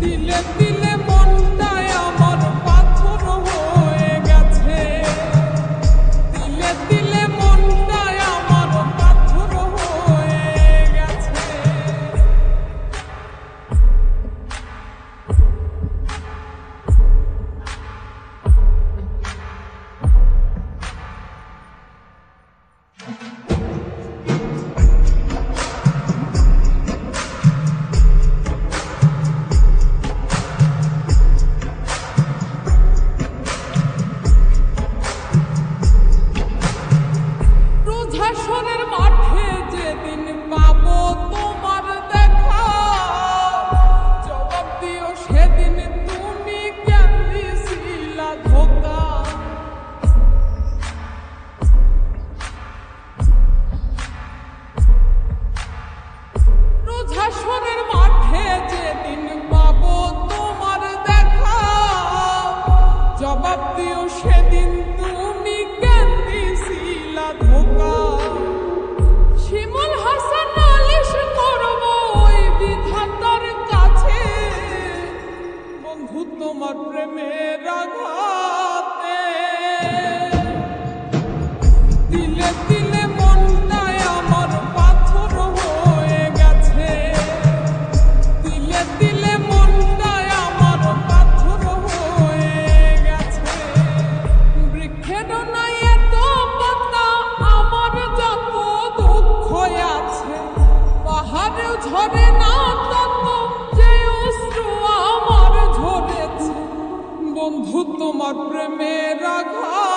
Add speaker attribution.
Speaker 1: दिले दिले তোমার প্রেমের আঘাতে। দিলে দিলে মনটায় আমার পাথর হয়ে গেছে। দিলে দিলে মনটায় আমার পাথর হয়ে গেছে। বৃক্ষের নাই এত পাতা, আমার যত দুঃখ আছে পাহাড়েও ঝরে না বন্ধু তোমার প্রেমের আঘাত।